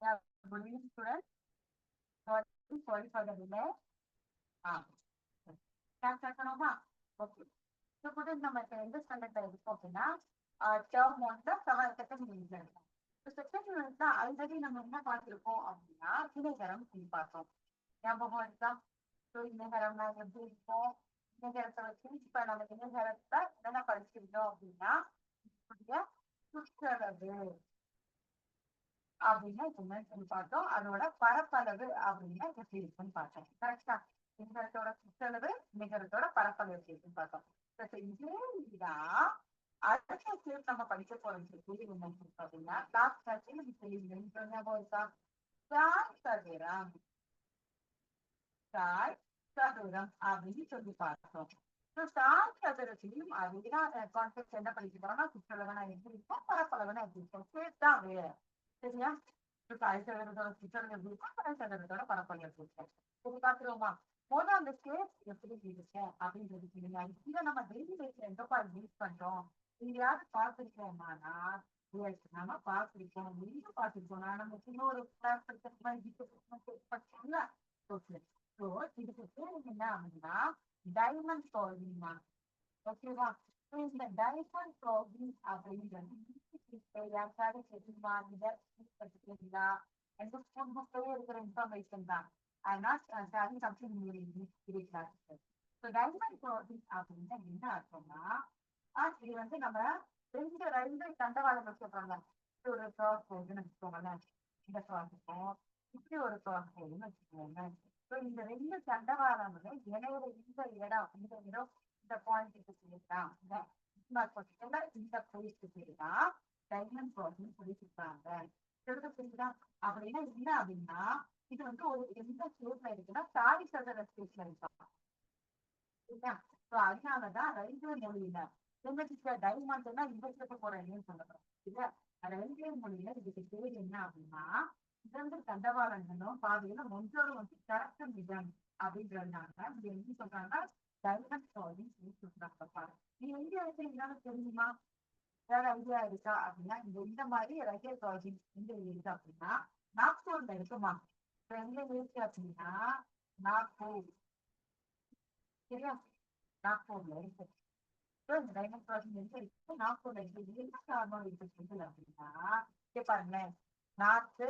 Yeah, good evening, students. Sorry, sorry for the delay. Ah. Start பண்ணணுமா? Okay. So, students, நம்ம இப்ப எந்த standardல இருக்கோம் அப்படின்னா, ஆஹ் term one ல seven second unit ல இருக்கோம். So, second unit ல already நம்ம என்ன பார்த்திருக்கோம் அப்படின்னா, இணைகரம் சொல்லி பார்த்தோம். ஞாபகம் இருக்கா? So, இணைகரம்னா எப்படி இருக்கும்? இணைகரத்தை வச்சு இப்ப நம்ம இணைகரத்தை என்ன படிச்சிருந்தோம் அப்படின்னா, இதனுடைய சுற்றளவு அப்படின்னா இப்ப என்ன சொல்லி பார்த்தோம். அதோட பரப்பளவு அப்படின்னா எப்படி இருக்குன்னு பார்த்தோம். கரெக்டா சிங்கரத்தோட சுற்றளவு நிகரத்தோட பரப்பளவு இருக்குன்னு பார்த்தோம். இதே இதுதான் அடுத்த நம்ம படிக்க போறோம் கேள்வி என்ன இருக்கு அப்படின்னா லாஸ்ட் கேள்வி ஞாபகம் இருக்கா சதுரம். சதுரம் அப்படின்னு சொல்லி பார்த்தோம். So, சாய் கான்செப்ட் என்ன படிக்கிறோம்னா சுற்றளவுனா எப்படி இருக்கும் பரப்பளவுனா எப்படி இருக்கும் சேர்த்தா வேற சரியா சாய் சதுரத்தோட சுற்றளவு எப்படி இருக்கும் சாய் எப்படி பாத்துருவோமா. முதல்ல அந்த ஸ்கேப் எப்படி இருக்கும் அப்படின்றது இதை நம்ம டெய்லி லைஃப்ல எங்கப்பா யூஸ் பண்றோம்? நீங்க யாரு பார்த்திருக்கோமானா பார்த்திருக்கோம். நீங்க பார்த்திருக்கோம். நம்ம இன்னொரு இதுக்கு பேர் என்ன அப்படின்னா டைமண்ட் ஓகேவா இந்த டைமண்ட் அப்படின்றது தெரியுமா படிச்சிருக்கீங்களா எந்த ஸ்கூல் புக்லயே இருக்கிற இன்ஃபர்மேஷன் தான் அப்படின்னா என்ன அர்த்தம்னா இது வந்து நம்ம ரெண்டு ரெண்டு தண்டவாளம் சொல்றாங்க இப்படி ஒரு கிராஸ் போகுதுன்னு வச்சுக்கோங்களேன் இந்த கிராஸ் இப்படி ஒரு கிராஸ் போகுதுன்னு வச்சுக்கோங்க ஸோ இந்த ரெண்டு தண்டவாளங்களும் இணையிற இந்த இடம் இந்த இடம் இந்த பாயிண்ட்டுக்கு சேர்த்தான் இந்த பொசிஷன்ல இந்த பிளேஸ்க்கு சேர்த்தா டைமண்ட் கிராசிங் சொல்லியிருக்காங்க எடுத்து புரியுதா அப்படின்னா என்ன அப்படின்னா இது வந்து ஒரு எந்த ஸ்டேட்ல இருக்குன்னா சாரி சதுர ஸ்டேட்ல இருக்கா? ஸோ அதனாலதான் ரயில்வே மொழியில என்ன டைமண்ட்னா போற போறேன்னு சொல்லப்படுறோம் இல்ல ரயில்வே மொழியில இதுக்கு பேர் என்ன அப்படின்னா இரண்டு தண்டவாளங்களும் பாதையில ஒன்றோடு வந்து கரெக்ட் விதம் அப்படின்றதுனால இது என்ன சொல்றாங்கன்னா டைமண்ட் சாலிங் சொல்லி சொல்றாங்க. பாரு நீ எங்க இருக்கீங்கன்னு தெரியுமா வேற ஐடியா இருக்கா அப்படின்னா இந்த இந்த மாதிரி ரயில்வே ப்ராஜெக்ட் எங்க இருக்கு அப்படின்னா நாக்பூர்ல இருக்குமா எங்க இருக்கு அப்படின்னா நாக்பூர் சரியா நாக்பூர்ல இருக்கு இந்த டைமண்ட் கிராசிங் எங்க இருக்கு நாக்பூர்ல இருக்கு இது என்ன காரணம் இருக்கு அப்படின்னா இங்க பாருங்களேன் நார்த்து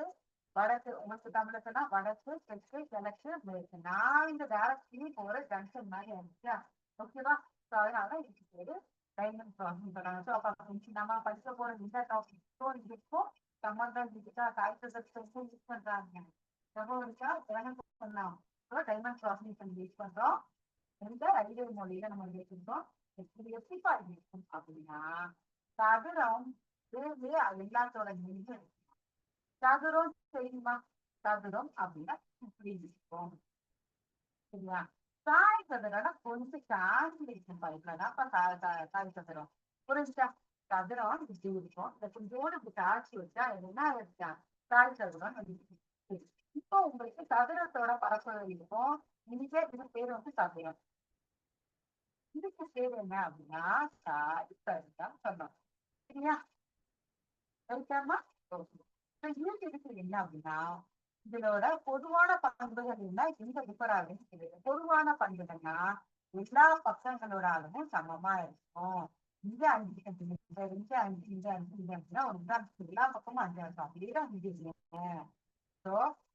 வடக்கு உங்களுக்கு தமிழத்துனா வடக்கு தெற்கு கிழக்கு மேற்கு நான் இந்த டேரக்ட்லி போற ஜங்ஷன் மாதிரி இருந்துச்சா ஓகேவா ஸோ அதனால இதுக்கு பேரு டைமண்ட் கிராசிங் சொல்றாங்க ஸோ அப்ப நம்ம படிக்க போற இந்த டாபிக் இருக்கும் சம்பந்தம் இருக்கா காய்ச்சல் யூஸ் பண்றாங்க ஞாபகம் இருக்கா பண்ணலாம் சொன்னோம் டைமண்ட் கிராசிங் பண்ணி யூஸ் பண்றோம் எந்த ரயில்வே மொழியில நம்ம பேசிருக்கோம் எப்படி எப்படி பாருங்க அப்படின்னா சதுரம் வேறு எல்லாத்தோட மீது சதுரம் தெரியுமா சதுரம் அப்படின்னா இப்படி இருக்கும் சரியா சாய் கொஞ்ச கொஞ்சம் சாஞ்சி இருக்கும் அப்ப சாய் சதுரம் புரிஞ்சுட்டா சதுரம் இப்படி இருக்கும் இந்த கொஞ்சோடு இப்படி காய்ச்சி வச்சா என்ன இருக்கா தாய் சதுரம் இப்போ உங்களுக்கு சதுரத்தோட பரப்பளவு இருக்கும் இதுக்கே இது பேர் வந்து சதுரம் இதுக்கு பேர் என்ன அப்படின்னா சாய் சொன்னோம் சரியா சரிக்காமா இதுக்கு இதுக்கு என்ன அப்படின்னா இதோட பொதுவான பண்புகள் என்ன? இந்த டிஃபராக பொதுவான பண்புகள்னா எல்லா பக்கங்களோட அளவும் சமமா இருக்கும். இங்க அஞ்சு சென்டிமீட்டர் இங்க அஞ்சு இங்க அஞ்சு இங்க அஞ்சுனா ஒரு உதாரணத்துக்கு எல்லா பக்கமும் அஞ்சு இருக்கும் அப்படியேதான் அஞ்சு இல்லைங்க ஸோ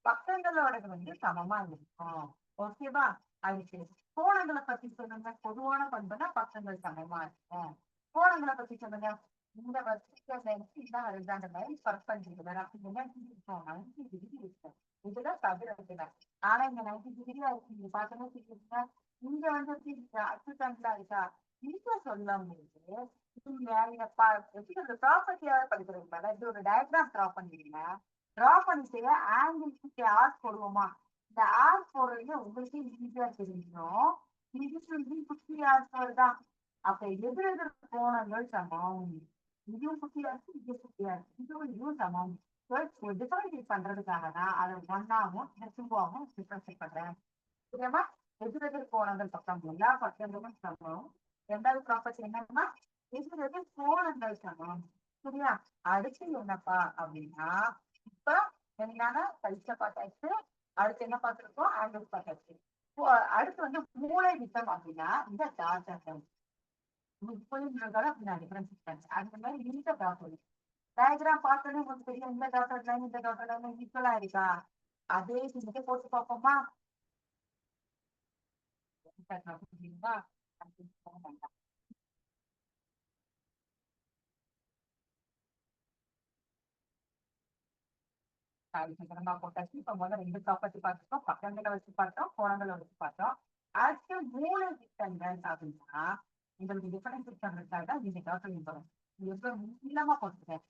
பக்கங்களோட வந்து சமமா இருக்கும். ஓகேவா அதுக்கு கோணங்களை பத்தி சொல்லுங்க. பொதுவான பண்புனா பக்கங்கள் சமமா இருக்கும். கோணங்களை பத்தி சொல்லுங்க. இந்த வருஷத்துல இதான் அந்த மாதிரி லைன் பர்பண்டிகுலர் அப்படின்னா இருக்கும் நைன்டி டிகிரி இருக்கும் இதுதான் சதுரத்துல. ஆனா இந்த நைன்டி டிகிரியா இருக்கு. நீங்க பார்க்கணும் இங்க வந்து அச்சுத்தண்டா இருக்கா? இங்க சொல்ல முடியுது. நீங்க ப்ராப்பர்ட்டியாவது படிக்கிறீங்க இது ஒரு டயக்ராம் ட்ரா பண்ணிருக்கீங்க ட்ரா பண்ணிட்டு ஆங்கிள் ஆர்ட் போடுவோமா? இந்த ஆர்ட் போடுறது உங்களுக்கு ஈஸியா தெரியும். இது குட்டி ஆர்ட் வருதான் அப்ப எதிர் எதிர் கோணங்கள் சமம். இதுவும் குட்டியா இருக்கு இது சுத்தியா இருக்கு இதுவும் இதுவும் சமம் டிஃபரன்ஷியேட் பண்றதுக்காக தான் அதை ஒன்னாகவும் டூவாகவும் டிஃபரன்ஷியேட் பண்றேன் சரியாமா எதிர் எதிர் கோணங்கள் பக்கம் எல்லா பக்கங்களும் சமம் ரெண்டாவது ப்ராப்பர்ட்டி என்னன்னா எதிர் எதிர் கோணங்கள் சமம் சரியா அடுத்து என்னப்பா அப்படின்னா இப்ப என்னன்னா கழிச்ச பார்த்தாச்சு அடுத்து என்ன பார்த்திருக்கோம் ஆங்கிள் பார்த்தாச்சு அடுத்து வந்து மூளை விட்டம் அப்படின்னா இந்த டாட்டா புரிஞ்சுக்கிறதால அப்படி நான் டிஃபரன்ஸ் அந்த மாதிரி இந்த டாட்டர் டயக்ராம் பார்த்தோன்னே உங்களுக்கு தெரியும் இந்த டாட்டர் லைன் இந்த டாட்டர் லைன் ஈக்குவலா இருக்கா? அதே சிந்தத்தை போட்டு பார்ப்போமா? புரியுங்களா சீக்கிரமா போட்டாச்சு இப்ப முதல்ல ரெண்டு ப்ராப்பர்ட்டி பார்த்துட்டோம். பக்கங்களை வச்சு பார்த்தோம் கோணங்களை வச்சு பார்த்தோம். அடுத்து மூணு திட்டங்கள் அப்படின்னா உங்களுக்கு டிஃபரன்ஸ் திட்டங்களுக்காக இந்த டாக்டர் வரும் எவ்வளவு நீளமா போட்டுருக்கேன்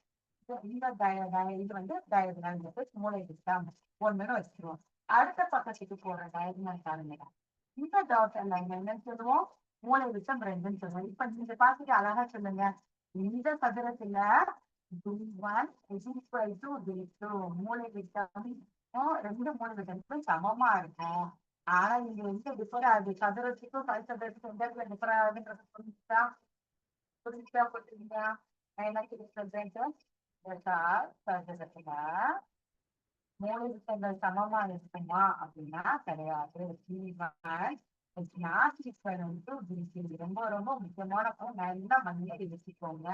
இந்த டய டய இது வந்து டயகனல் மெத்தட் மூளை திட்டம் ஒண்ணுன்னு வச்சிருவோம் அடுத்த பக்கத்துக்கு போற டயகனல் காரணம் இந்த டாக்டர் லைன் என்னன்னு சொல்லுவோம் மூளை விட்டம் ரெண்டுன்னு சொல்லுவோம் இப்ப நீங்க பாத்துட்டு அழகா சொல்லுங்க இந்த சதுரத்துல D1 is equal to D2 மூளை விட்டம் ரெண்டு மூளை விட்டத்துக்கும் சமமா இருக்கும் ஆனா நீங்க எங்க டிஃபர் ஆகுது சதுரத்துக்கும் கல் சதுரத்துக்கும் எந்த டிஃபர் ஆகுதுன்றது புரிஞ்சுதா புரிஞ்சுதா புரிஞ்சுங்களா நான் என்ன சொல்றேன் சார் சதுரத்துல மூளை சமமா இருக்குமா அப்படின்னா கிடையாது. ரொம்ப ரொம்ப முக்கியமான நல்லா மண்ணில் வச்சுக்கோங்க.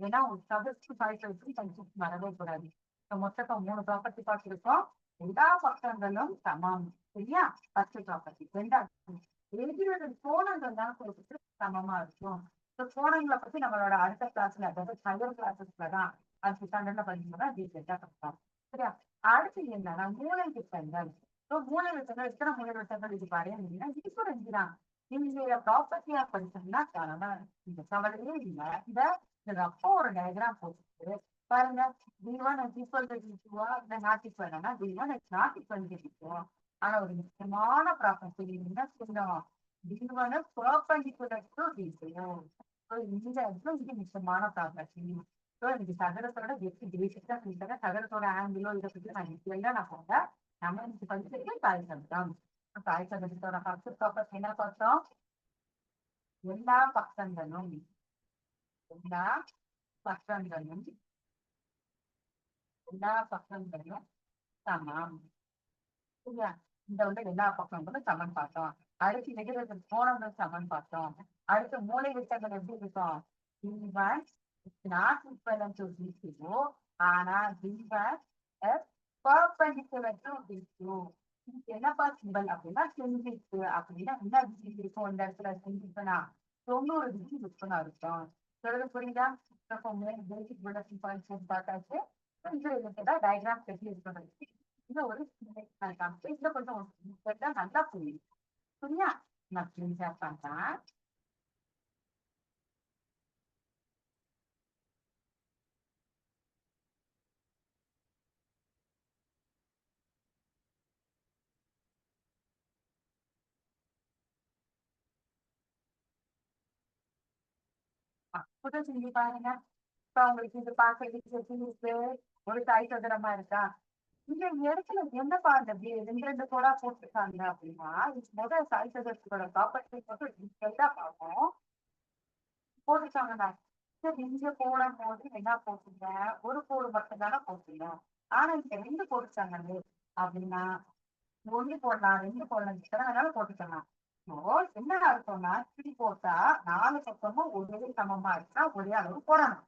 ஏன்னா ஒரு சதுர்த்தி சாய்க்கிறதுக்கு கன்ஃபியூஸ் வரவே கூடாது. மொத்தத்தை மூணு ப்ராப்பர்ட்டி பார்த்துருக்கோம். எல்லா பக்கங்களும் சமம். சரியா ஃபர்ஸ்ட் ப்ராப்பர்ட்டி ரெண்டாவது எழுதியது கோணங்கள் தான் கொடுத்துட்டு சமமா இருக்கும் ஸோ கோணங்களை பத்தி நம்மளோட அடுத்த கிளாஸ்ல அதாவது ஹையர் கிளாஸஸ்ல தான் அது ஸ்டாண்டர்ட்ல படிக்கும்போது டீட்டெயிலா பார்க்கலாம் சரியா அடுத்து என்னன்னா மூளை திட்டங்கள் ஸோ மூளை விட்டங்கள் எத்தனை மூளை விட்டங்கள் இது பாரு அப்படின்னா இது ரெண்டு தான் நீங்க ப்ராப்பர்ட்டியா படிச்சோம்னா காரணம் இந்த கவலையே இல்லை இதை அப்போ ஒரு டயக்ராம் போட்டு பாருங்க D one is equal to D டூவா இல்லை not ஈக்குவல்னா D one is not equal to D two ஆனா ஒரு முக்கியமான ப்ராப்பர்ட்டி என்ன சொல்லணும் D one perpendicular to D இந்த இடத்துல இது முக்கியமான ப்ராப்பர்ட்டி ஸோ எனக்கு சகரத்தோட வெற்றி பேசிக் தான் சொல்லிட்டாங்க சகரத்தோட ஆங்கிலோ இதை பத்தி நான் டீட்டெயிலாக நான் போங்க நம்ம இன்னைக்கு படிச்சிருக்கே தாய் சப்தம் தாய் சப்தத்தோட ஃபர்ஸ்ட் ப்ராப்பர்ட்டி என்ன பார்த்தோம்? எல்லா பக்கங்களும் எல்லா பக்கங்களும் எல்லா பக்கங்களும் சமம். சரியா? இந்த வந்து எல்லா பக்கங்களும் சமன் பார்த்தோம். அடுத்து எதிர்த்து கோணங்கள் சமன் பார்த்தோம். அடுத்து மூளை விட்டங்கள் எப்படி இருக்கும்? D1 is not equivalent to D2 ஆனா D1 is perpendicular to D2 இதுக்கு என்னப்பா சிம்பல் அப்படின்னா செஞ்சிருக்கு அப்படின்னா என்ன டிகிரி இருக்கும்? இந்த இடத்துல செஞ்சிருக்குன்னா தொண்ணூறு டிகிரி இருக்குன்னு அர்த்தம். சொல்றது புரியுதா? பேசிக் ப்ரொடக்ஷன் பாயிண்ட்ஸ் பார்த்தாச்சு. கொஞ்சம் ரிலேட்டடா டயக்ராம் இந்த ஒரு இதுல கொஞ்சம் நல்லா புரியும் புரியா நான் புரிஞ்சா பார்த்தா புது செஞ்சு பாருங்க இப்ப உங்களுக்கு இது பார்க்கறதுக்கு ஒரு தாய் சதுரமா இருக்கா இந்த இடத்துல என்ன பாருங்க அப்படி ரெண்டு ரெண்டு கோடா போட்டிருக்காங்க அப்படின்னா முதல் சாய் சதுரத்தோட ப்ராப்பர்ட்டி மட்டும் டீட்டெயிலா பார்ப்போம். போட்டிருக்காங்கண்ணா சரி இங்க போடும் போது என்ன போட்டுங்க ஒரு கோடு மட்டும் தானே ஆனா இங்க ரெண்டு போட்டுச்சாங்க அப்படின்னா ஒண்ணு போடலாம் ரெண்டு போடலாம் வேணாலும் போட்டுக்கலாம். என்ன அர்த்தம்னா இப்படி போட்டா நாலு பக்கமும் ஒரே சமமா இருக்கா ஒரே அளவு போடணும்.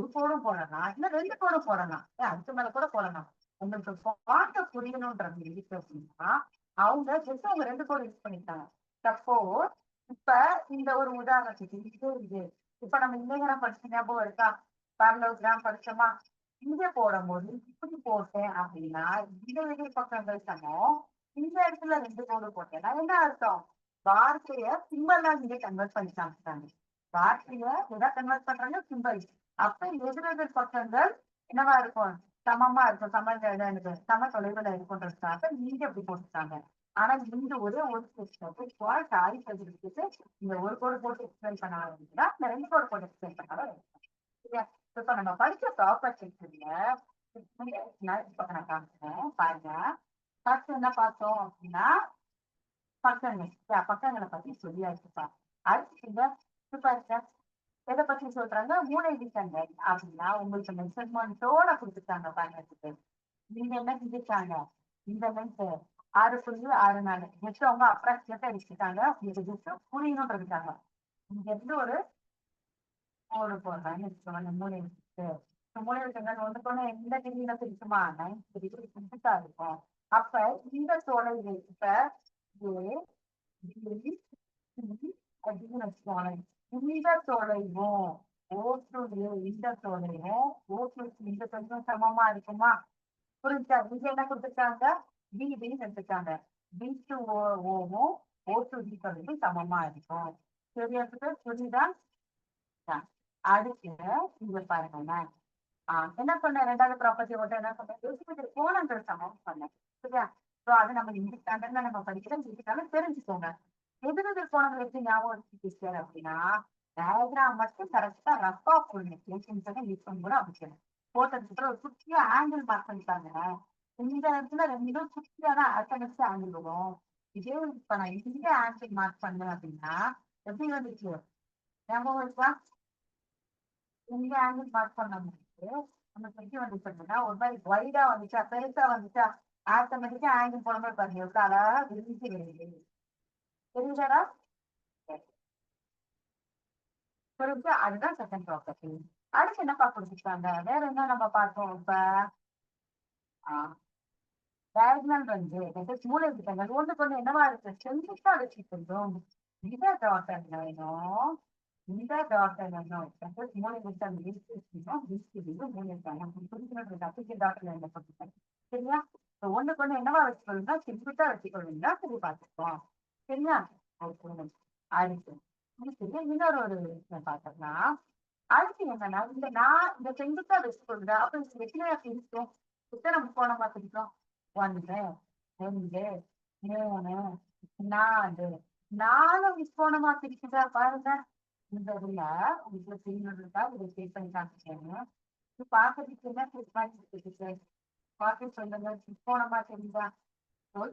ஒரு கோடும் போடலாம் இல்ல ரெண்டு கோடும் போடலாம். அதுக்கு மேல கூட போடலாம். உங்களுக்கு பாட்ட புரியணும்ன்றது இருக்கு அப்படின்னா அவங்க ஜஸ்ட் அவங்க ரெண்டு கோடு யூஸ் பண்ணிட்டாங்க. தப்போ இப்ப இந்த ஒரு உதாரணத்துக்கு இது இது. இப்ப நம்ம இன்டகிராம் படிச்ச ஞாபகம் இருக்கா? பேரலோகிராம் படிச்சோமா? இங்க போடும் போது இப்படி போட்டேன் அப்படின்னா இந்த வெளி பக்கங்கள் சமம். இந்த இடத்துல ரெண்டு கோடு போட்டேன்னா என்ன அர்த்தம்? வார்த்தைய சிம்பல்லா இங்க கன்வெர்ட் பண்ணி காமிச்சாங்க வார்த்தைய எதா கன்வெர்ட் பண்றாங்க? சிம்பல் அப்ப எதிரெதிர் பக்கங்கள் என்னவா இருக்கும்? சமமா இருக்கும் சம எனக்கு சம தொலைவுல இருக்குன்றதுக்காக நீங்க அப்படி போட்டுட்டாங்க ஆனா இந்த ஒரே ஒரு தாய் பதிவுக்கு இந்த ஒரு கோடு போட்டு எக்ஸ்பிளைன் பண்ண ஆரம்பிச்சுன்னா இந்த ரெண்டு கோடு போட்டு எக்ஸ்பிளைன் பண்ண சரியா? இப்ப நம்ம படிச்ச ப்ராப்பர்ட்டிஸ்ல இப்ப நான் காமிச்சேன் பாருங்க. ஃபர்ஸ்ட் என்ன பார்த்தோம் அப்படின்னா பக்கங்கள் பக்கங்களை பத்தி சொல்லியாச்சு அடுத்து பாருங்க. எதை பத்தி சொல்றாங்க? மூளை விட்டங்கள் அப்படின்னா உங்களுக்கு மெசர்மெண்டோட கொடுத்துட்டாங்க பயணத்துக்கு. நீங்க என்ன செஞ்சுட்டாங்க இந்த லென்த் ஆறு புள்ளி ஆறு நாலு. ஜஸ்ட் அவங்க அப்ராக்சிமேட்டா எடுத்துட்டாங்க உங்களுக்கு ஜஸ்ட் புரியணுன்றதுக்காங்க இங்க இருந்து ஒரு ஒரு போடுறாங்க வச்சுக்கோங்க மூணு மூளை மூணு ஒன்று போன எந்த டிகிரியில பிரிக்குமா? நைன் டிகிரி பிரிச்சுட்டா இருக்கும். அப்ப இந்த தொலைவு இப்ப ஏ டிகிரி அப்படின்னு வச்சுக்கோங்க இந்த தொலைவும் ஓட்டு இந்த தொலைவும் ஓட்டு இந்த தொலைவும் சமமா இருக்குமா? புரிஞ்சா இங்க என்ன கொடுத்துருக்காங்க? பி பின்னு எடுத்துருக்காங்க. பி டு ஓ ஓவும் ஓ டு டி சமமா இருக்கும். சரியா புரியுதா? அடுத்து இங்க பாருங்க ஆஹ் என்ன பண்ண? ரெண்டாவது ப்ராப்பர்ட்டி ஓட்ட என்ன பண்ண? கோணங்கள் சமம் பண்ணேன் சரியா? ஸோ அது நம்ம இந்த ஸ்டாண்டர்ட்ல நம்ம படிக்கிறோம் இதுக்காக தெரிஞ்சுக்கோங்க. எதிரெதிர் போனது எப்படி ஞாபகம் வச்சுக்கிட்டு அப்படின்னா டயக்ராம் மட்டும் கரெக்டா ரஃபா போடணும் யூஸ் பண்ணி கூட அவசியம் போட்டதுக்கு ஒரு குட்டியா ஆங்கிள் மார்க் பண்ணிட்டாங்க இந்த இடத்துல ரெண்டும் குட்டியான ஆட்டோமேட்டிக் ஆங்கிள் வரும். இதே இப்ப நான் இங்கே ஆங்கிள் மார்க் பண்ணேன் அப்படின்னா எப்படி வந்துச்சு? ஞாபகம் இருக்கா இந்த ஆங்கிள் மார்க் பண்ண முடியுது. நம்ம எப்படி வந்துச்சு அப்படின்னா ஒரு மாதிரி வைடா வந்துச்சா பெருசா வந்துச்சா? ஆட்டோமேட்டிக்கா ஆங்கிள் போடும்போது பாருங்க. எவ்வளவு அழகா விரிஞ்சு வருது. தெரிஞ்சாடா பொறுப்பு அதுதான் செகண்ட் ப்ராப்பர்ட்டி அடுத்து என்னப்பா கொடுத்துருக்காங்க வேற என்ன நம்ம பார்த்தோம் இப்ப? டயக்னல் வந்து மூளை விட்டங்கள் ஒன்று கொண்டு என்னவா இருக்கு? செங்குத்தா வச்சுக்கிட்டோம் இந்த டாட்டர் வேணும்? இந்த டாட்டர் வேணும்? மூளை விட்டம் மூளை புரிஞ்சுக்கிறது டாக்டர் என்ன சொல்லிருக்காங்க சரியா? ஒண்ணு கொண்டு என்னவா வச்சுக்கொள்ளுங்க செங்குத்தா வச்சுக்கொள்ளுங்க சரி பார்த்துக்கோம் சரியா? அடுத்து. இன்னொரு ஒரு விஷயம் பார்த்தோம்னா அடுத்து என்னன்னா இந்த நான் இந்த செங்குத்தா வச்சுக்கொள்ளுங்க அப்ப இது எத்தனை பிரிச்சோம் எத்தனை முக்கோணம் பார்த்துக்கிட்டோம் ஒன்று ரெண்டு மூணு நாலு. நாலு முக்கோணமா பிரிக்குதா? பாருங்க. இந்த இதுல உங்களுக்கு தெரியணுன்றதா இதை செக் பண்ணி காமிச்சேன் இது பார்க்கறதுக்கு என்ன இருக்கு பார்த்து சொல்லுங்க. முக்கோணமா தெரியுதா?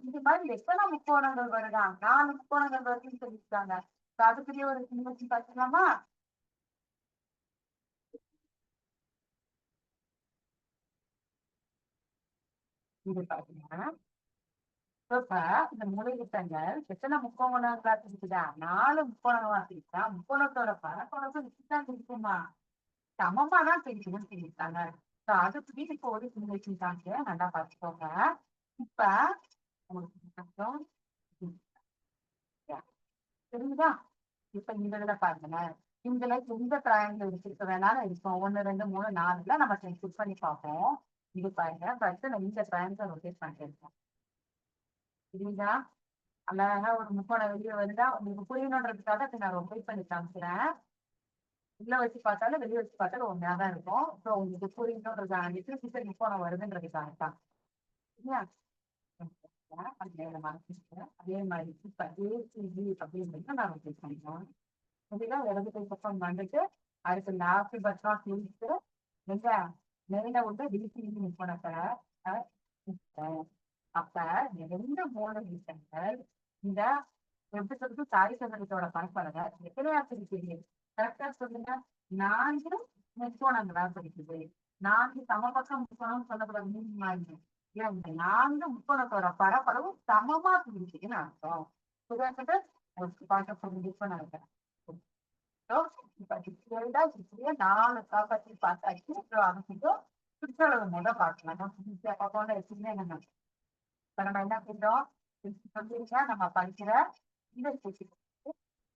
இது மாதிரி எத்தனை முக்கோணங்கள் வருதா? நாலு முக்கோணங்கள் வருதுன்னு சொல்லியிருக்காங்க. அதுக்குரிய ஒரு சின்ன பார்த்துக்கலாமா இது பாத்தீங்கன்னா இப்ப இந்த எத்தனை முக்கோணங்களா இருக்குதா நாலு முக்கோணங்களா பிரிச்சா முக்கோணத்தோட பரக்கோணத்தை விட்டுதான் இருக்குமா? சமமா தான் பிரிக்கணும்னு சொல்லியிருக்காங்க. அதுக்கு இப்போ ஒரு சின்ன காமிக்க நல்லா பாத்துக்கோங்க இப்ப தெரியுதா இப்ப இந்த இதுல பாருங்க இதுல எந்த ட்ரையாங்கிள் இருக்கு வேணாலும் இருக்கும். ஒன்னு ரெண்டு மூணு நாலுல நம்ம செக் பண்ணி பார்ப்போம். இது பாருங்க. ஃபர்ஸ்ட் நம்ம இந்த ட்ரையாங்கிள் ரொட்டேட் பண்ணிருக்கேன் புரியுதா? அழகா ஒரு முக்கோண வெளியே வருதா? உங்களுக்கு புரியணுன்றதுக்காக நான் ரொட்டேட் பண்ணி காமிக்கிறேன். உள்ள வச்சு பார்த்தாலும் வெளியே வச்சு பார்த்தாலும் ஒன்றா தான் இருக்கும். ஸோ உங்களுக்கு புரியணுன்றதுக்காக சீக்கிரம் முக்கோணம் வருதுன்றதுக்காக தான் அதே மாதிரி இப்ப ஏசிஜி அப்படின்னு நான் ரொட்டேட் பண்ணிக்கலாம் இதுதான் இடது கை பக்கம் வந்துட்டு அடுத்து லாஸ்ட் பட் நாட் எங்க மேல வந்து அப்ப ரெண்டு மூணு விஷயங்கள் இந்த எப்படி சொல்றது தாய் சதுரத்தோட பரப்பளவை எத்தனையா பிரிக்குது கரெக்டா சொல்லுங்க நான்கு முக்கோணங்களா பிரிக்குது நான்கு சமபக்கம் முக்கோணம் சொல்லக்கூடாது மீன் மாதிரி நான்கு முக்கோணத்தோட பரப்பளவு சமமா பிரிக்குதுன்னு அர்த்தம் சுதாக்கிட்ட பார்க்க புரிஞ்சுக்கோ நினைக்கிறேன் இப்ப டிக்ஷனரிடா இப்படியே நாலு ப்ராப்பர்ட்டி பார்த்தாச்சு அதுக்கு சுற்றளவு முத பார்க்கலாம் பார்க்கணும் எப்படின்னு என்ன இப்ப நம்ம என்ன பண்றோம் சொல்லிருக்கா நம்ம படிக்கிற இந்த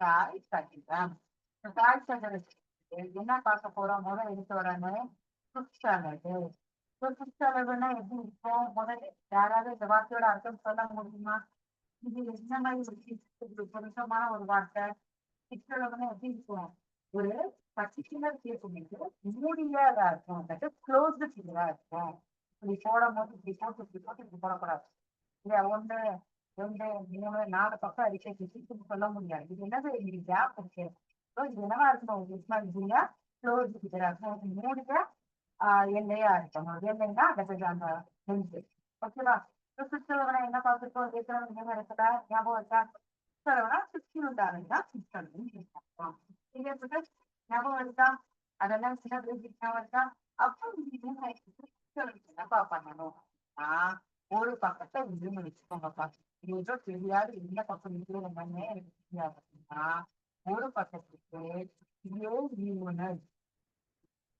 தாய் சதுரம் தாய் சதுரம் என்ன பார்க்க போறோம் முதல் எடுத்து வரணும் சுற்றளவு சுற்றளவுன்னா எப்படி இருக்கும்? முதல்ல யாராவது இந்த வார்த்தையோட அர்த்தம் சொல்ல முடியுமா? இது என்ன மாதிரி ஒரு பொருத்தமான ஒரு வார்த்தை? சிற்றளவுன்னா எப்படி இருக்கும்? ஒரு பர்டிகுலர் கேட்கும்போது மூடியதா இருக்கும். அதாவது க்ளோஸ்டு ஃபிகரா இருக்கும். இப்படி போடும் போது இப்படி போட்டு இப்படி போட்டு இப்படி போடக்கூடாது. இல்லையா? ஒன்று ரெண்டு மூணு நாலு பக்கம் அடிக்க சொல்ல முடியாது. இது என்னது? இது கேப் இருக்கு. ஸோ இது என்னவா இருக்கணும்? உங்களுக்கு இல்லையா க்ளோஸ்டு ஃபிகரா இருக்கும். மூடிய எண்ணெயா இருக்கணும் எண்ணெய்னா அதை அது அந்த நெஞ்சு ஓகேவா சுற்றுலவனை என்ன பார்த்துருக்கோம் ஏற்கனவே என்ன இடத்துல ஞாபகம் இருக்கா சுற்றுலவனா சுற்றி உண்டாருந்தா சுற்றுலா இங்க ஞாபகம் இருக்கா அதெல்லாம் சில ஞாபகம் இருக்கா அப்போ என்னப்பா பண்ணணும் அப்படின்னா ஒரு பக்கத்தை விரும்பி வச்சுக்கோங்கப்பா ஏதோ தெரியாது எந்த பக்கம் இருக்கிறவங்கன்னே எனக்கு தெரியாது ஒரு பக்கத்துக்கு ஏ யூனிட்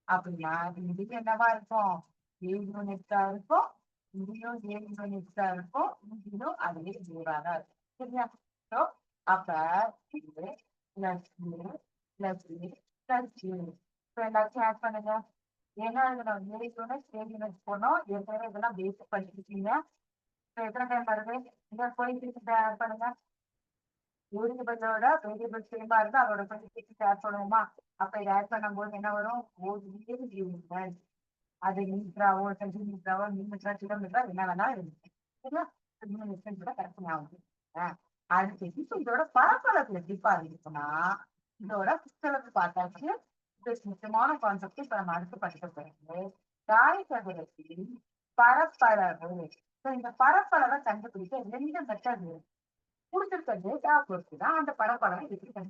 அப்படின்னா இது என்னவா இருக்கும் ஏ யூனிட்டா இருக்கும் இங்கேயும் ஏ யூனிட்டா இருக்கும் இங்கேயும் அதே ஜீரோவா இருக்கும் சரியா ஸோ அப்ப இது plus A plus A plus A இப்போ எல்லாத்தையும் ஆட் பண்ணுங்க ஏன்னா இதுல ஏ யூனிட் ஏ யூனிட் போனோம் ஏற்கனவே இதெல்லாம் பேசிக் படிச்சிருக்கீங்க இப்போ எத்தனை டைம் வருது இந்த கோயிலுக்கு ஆட் பண்ணுங்க வேரியபிளோட வேரியபிள் சேமா இருந்தா அதோட கோயிலுக்கு ஷேர் பண்ணுவோமா? அப்ப இதை ஆட் பண்ணும்போது என்ன வரும்? ஒரு யூனிட் அது மீட்ராவோ மீட்டராவோ சென்டிமீட்டராவோ மீட்டரா கிலோமீட்டரா என்ன வேணாலும் இருக்கு. சரியா? மினிமம் கூட கரெக்ட் ஆகுது அடுத்து இப்போ இதோட பரப்பளவுல டிப்பா இருக்குன்னா இதோட புத்தகத்தை பார்த்தாச்சு. முக்கியமான கான்செப்ட் இப்ப நம்ம அடுத்து படிக்க போறது. தாய் பரப்பளவு. இந்த பரப்பளவை கண்டுபிடிக்க ரெண்டு மெத்தட் இருக்கு? கொடுத்திருக்க டேட்டா பொறுத்து தான் அந்த பரப்பளவை எப்படி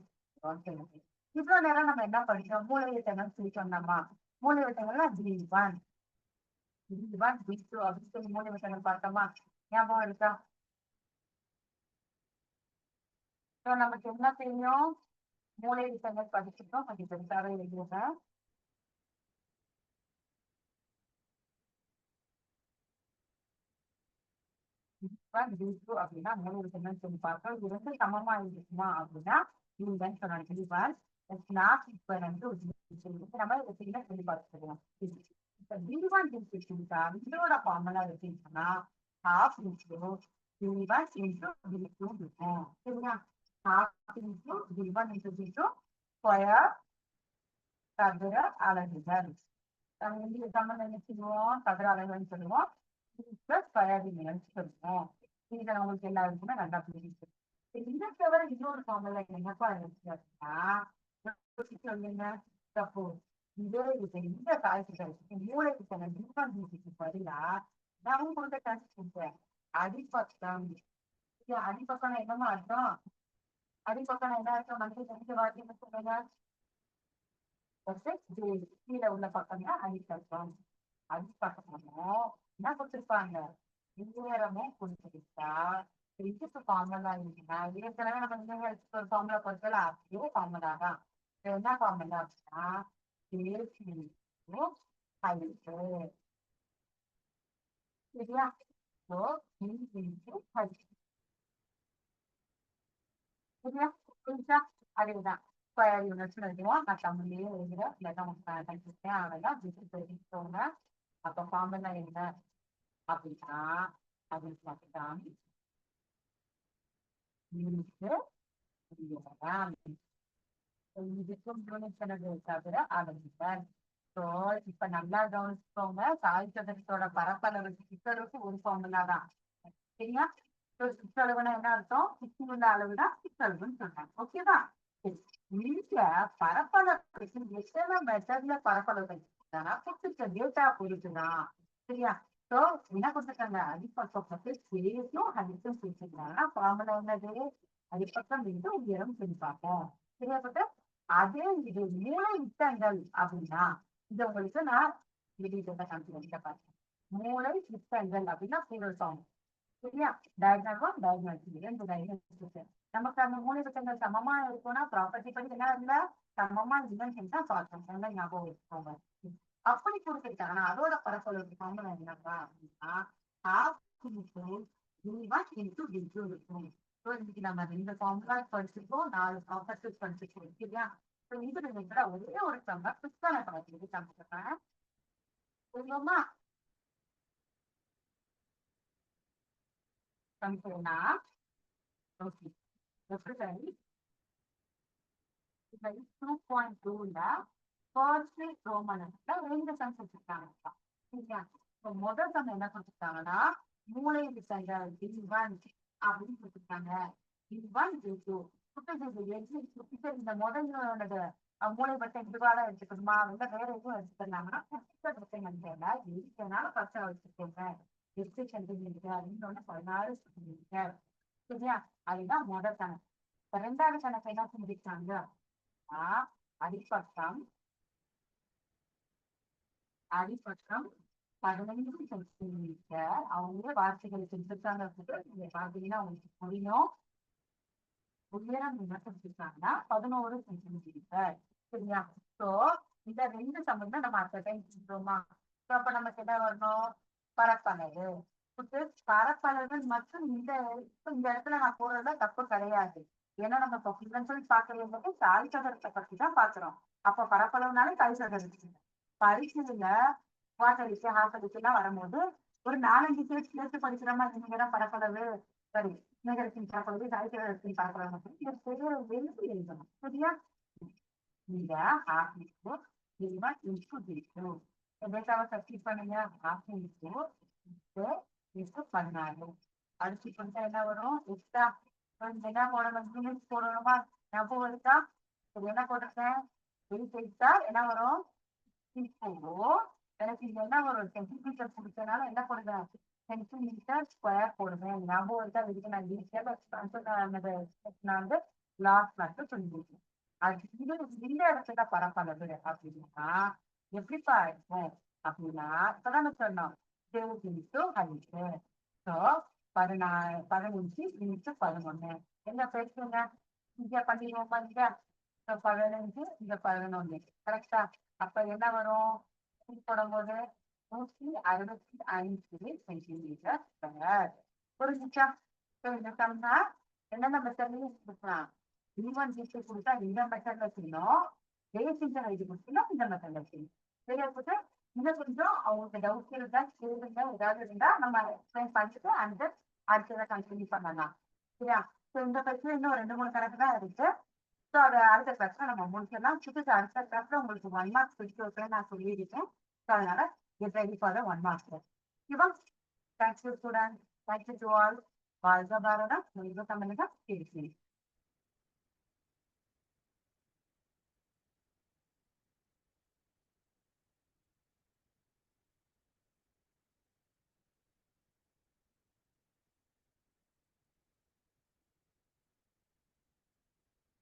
இவ்வளவு நேரம் நம்ம என்ன படிச்சோம்? மூலைவிட்டங்கள் சொல்லி சொன்னோமா மூலைவிட்டங்கள்லாம் டி ஒன் டி ஒன் அப்படின்னு சொல்லி மூலைவிட்டங்கள் பார்த்தோமா? ஞாபகம் இருக்கா? நமக்கு என்ன தெரியும்? மூளை விட்டங்கள் படிச்சிட்டோம் கொஞ்சம் பெருசாவே எழுதுங்க அப்படின்னா மூணு இருக்குன்னு சொல்லி பார்த்தோம் இது ரெண்டு சமமா இருக்குமா அப்படின்னா இதுதான் சொன்னாங்க தெளிவால் நாட் ஈக்குவல் என்று நம்ம இதை சின்ன சொல்லி பார்த்துக்கலாம். இப்ப டிவான் டிஸ்ட்ரிக்ஷன்ஸா இதோட formula half into D one into D two இருக்கும். சரியா half into d1 into d2 square சதுர அலகுகள். நம்ம வந்து தமிழ் என்ன சொல்லுவோம் சதுர அலகுகள்னு சொல்லுவோம். ஸ்கொயர் சொல்லுவோம். இது அவங்களுக்கு எல்லாருக்குமே நல்லா புரியுது. இதை தவிர இன்னொரு ஃபார்முலா என்னப்பா இருந்துச்சு அப்படின்னா சொல்லுங்க. இதோ இது இந்த காய்ச்சல் மூளைக்கு சொன்ன டிஃபன் டியூட்டிக்கு பதிலா நான் கொடுத்த டெஸ்ட் கொடுப்பேன் அடிப்பக்கம். அடிப்பக்கம் என்னமா அர்த்தம். அடிப்பக்கம் என்ன அர்த்தம் மனசு தெரிஞ்ச வாக்கியம் சொல்லுங்க கீழே உள்ள பக்கம் தான் அடிப்பக்கம். அடிப்பக்கமும் என்ன கொடுத்துருப்பாங்க? நேரமும் குடிச்சுக்கிட்டா இதுக்கு ஃபார்முலா இருக்குன்னா ஏற்கனவே நம்ம இந்த ஒரு ஃபார்முலா கொடுத்தல அதே ஃபார்முலா தான் என்ன ஃபார்முலா அப்படின்னா சரியா ஸோ சரியா புரிஞ்சா அதேதான் ஸ்கொயர் யூனிட்ஸ் எழுதுவோம் நான் தமிழ்லயே எழுதுறேன் இல்லாட்டா உங்களுக்கு ஆகலாம் விசிட் தெரிவிச்சோங்க அப்ப ஃபார்முலா என்ன அப்படின்னா அப்படின்னு பார்த்துட்டான். இதுக்கும் யூனிட் தவிர ஆரம்பித்தார் சோ இப்ப நல்லா கவனிச்சுக்கோங்க. சாய் பரப்பளவுக்கு பரப்பளவு சிக்கலுக்கு ஒரு ஃபார்முலா தான். சரியா சிற்றளவுனா என்ன அர்த்தம்? சுற்றி உள்ள அளவுதான் சிற்றளவுன்னு சொன்னாங்க ஓகேவா இங்க பரப்பளவுக்கு எத்தனை மெத்தட்ல பரப்பளவு கொடுத்துருக்க டேட்டா பொறுத்துதான் சரியா? சோ என்ன கொடுத்துருக்காங்க அடிப்பக்கத்தை சேரும் அடிப்பும் கொடுத்துருக்காங்கன்னா ஃபார்முலா என்னது அடிப்பக்கம் இருந்து உயரம் சொல்லி பார்ப்போம் சரியா பட்ட அதே இது மூளை விட்டங்கள் அப்படின்னா இது உங்களுக்கு நான் வெளியிட்ட காமிக்கிறேன் பார்த்தேன் மூளை விட்டங்கள் அப்படின்னா சூழல் ஃபார்ம் சரியா டயக்னல் ஒன் டயக்னல் த்ரீ ரெண்டு டயக்னல் நமக்கு அந்த மூணு விட்டங்கள் சமமா இருக்கும்னா ப்ராப்பர்ட்டி படி என்ன இல்ல சமமா இல்லைன்னு தான் பார்த்தோம் நல்லா ஞாபகம் வச்சுக்கோங்க அப்படி கொடுத்துருக்காங்கன்னா அதோட பரப்பளவு ஃபார்முலா என்னப்பா அப்படின்னா half into D one into D two இருக்கும். ஸோ இன்னைக்கு நம்ம ரெண்டு ஃபார்முலா படிச்சிருக்கோம் நாலு ப்ராப்பர்ட்டிஸ் படிச்சிருக்கோம் சரியா? ஸோ இது ரிலேட்டடா ஒரே ஒரு சம்மர் புத்தக படத்துக்கு காமிச்சிருக்கேன் புரியுமா காமிக்கிறேன்னா ஓகே எப்படி டூ பாயிண்ட் டூல ஃபர்ஸ்ட் ரெண்டு சம்ஸ் வச்சிருக்காங்க. சரியா இப்போ முதல் சன் என்ன கொடுத்துருக்காங்கன்னா மூளை விட்டங்கள் டி ஒன் அப்படின்னு கொடுத்துருக்காங்க. டி ஒன் டி டூ இந்த முதலோட மூளை பட்டை இதுவாக எடுத்துக்கணுமா இல்ல வேற எதுவும் எடுத்துக்கலாம்னா பட்டை எதுனால பச்சை வச்சுக்கோங்க எட்டு சென்டிமீட்டர் இன்னொன்னு பதினாறு சென்டிமீட்டர் சரியா? அதுதான் முதல் கணக்கு ரெண்டாவது கணக்கு என்ன செஞ்சிருக்காங்க அடிப்பக்கம் அடிப்பக்கம் பதினைந்து சென்டிமீட்டர். அவங்களே வார்த்தைகள் செஞ்சிருக்காங்க. நீங்க பாத்தீங்கன்னா உங்களுக்கு புரியும். உயரம் என்ன செஞ்சிருக்காங்கன்னா பதினோரு சென்டிமீட்டர். சரியா? சோ இந்த ரெண்டு சம்பந்தம் நம்ம அடுத்த டைம் செஞ்சோமா சோ அப்ப நமக்கு என்ன வரணும்? பரப்பளவு. பரப்பளவு மற்றும் இந்த இப்ப இந்த இடத்துல நான் போடுறதுல தப்பு கிடையாது. ஏன்னா நம்ம இப்போ சொல்லி பாக்குறது தாய் சதுரத்தை பத்தி தான் பாக்குறோம் அப்ப பரப்பளவுனாலே தாய் சதுரத்துக்கு பரிசுல குவார்டரிக்கு ஹாஃப் அடிக்கு எல்லாம் வரும்போது ஒரு நாலஞ்சு பேர் சேர்த்து படிக்கிற மாதிரி நீங்க தான் பரப்பளவு சரி நகரத்தின் பரப்பளவு சாய்க்கிறத்தின் பரப்பளவு இந்த பெரிய எழுதி எழுதணும். சரியா நீங்க ஹாஃப் இன்ட்டு இதுவா இன்ட்டு இருக்கு எதற்காக சப்ஸ்டிட் பண்ணுங்க. ஹாஃப் இன்ட்டு இன்ட்டு இன்ட்டு பதினாறு. அடிச்சு பண்ணிட்டா என்ன வரும்? எக்ஸ்ட்ரா என்ன போடணும்? யூனிட்ஸ் போடணுமா? ஞாபகம் இருக்கா என்ன போட்டிருக்கேன்? என்ன வரும்? இப்போ எனக்கு இது என்ன வரும் சென்டிமீட்டர் பிடிச்சனால என்ன போடுவேன்? சென்டிமீட்டர் ஸ்கொயர் போடுவேன். ஞாபகம் இருக்கா? இதுக்கு நான் டீச்சர் நான் வந்து லாஸ்ட் மட்டும் சொல்லியிருக்கேன் அது இது இந்த இடத்துல பரப்பளவு அப்படின்னா எப்படிப்பா இருக்கும் அப்படின்னா இப்பதான் சொன்னோம். இருபது ஹைட்டு ஸோ பதினாறு பதினஞ்சு இன்ட்டு பதினொன்று என்ன பேசுங்க இங்க பண்ணிடுவோம் பாருங்க பதினஞ்சு இங்க பதினொன்று கரெக்டா அப்ப என்ன வரும்? போடும்போது நூற்றி அறுபத்தி ஐந்து சென்டிமீட்டர் ஸ்கொயர் புரிஞ்சுச்சா? இந்த சம்னா என்னென்ன மெத்தட்லயும் கொடுக்கலாம். ஈவன் டிஷ்யூ கொடுத்தா இந்த மெத்தட்ல செய்யணும். பேசிக் இது கொடுத்தீங்கன்னா இந்த மெத்தட்ல செய்யணும். சரியா போட்டு இன்னும் கொஞ்சம் அவங்களுக்கு டவுட் இருந்தா கேளுங்க ஏதாவது இருந்தா நம்ம எக்ஸ்பிளைன் பண்ணிட்டு அந்த அடுத்ததை கண்டினியூ பண்ணலாம். சரியா? ஸோ இந்த பிரச்சனை இன்னும் ரெண்டு மூணு கணக்கு தான் இருக்கு. ஸோ அதை அடுத்த கிளாஸ்ல நம்ம முடிச்சிடலாம். சுட்டு அடுத்த கிளாஸ்ல உங்களுக்கு ஒன் மார்க் பிடிச்சிருக்கேன் நான் சொல்லியிருக்கேன். ஸோ அதனால get ready for one mark இவா thanks you student thank you to all வாழ்க பாரதம். வாழ்க தமிழகம். பேசி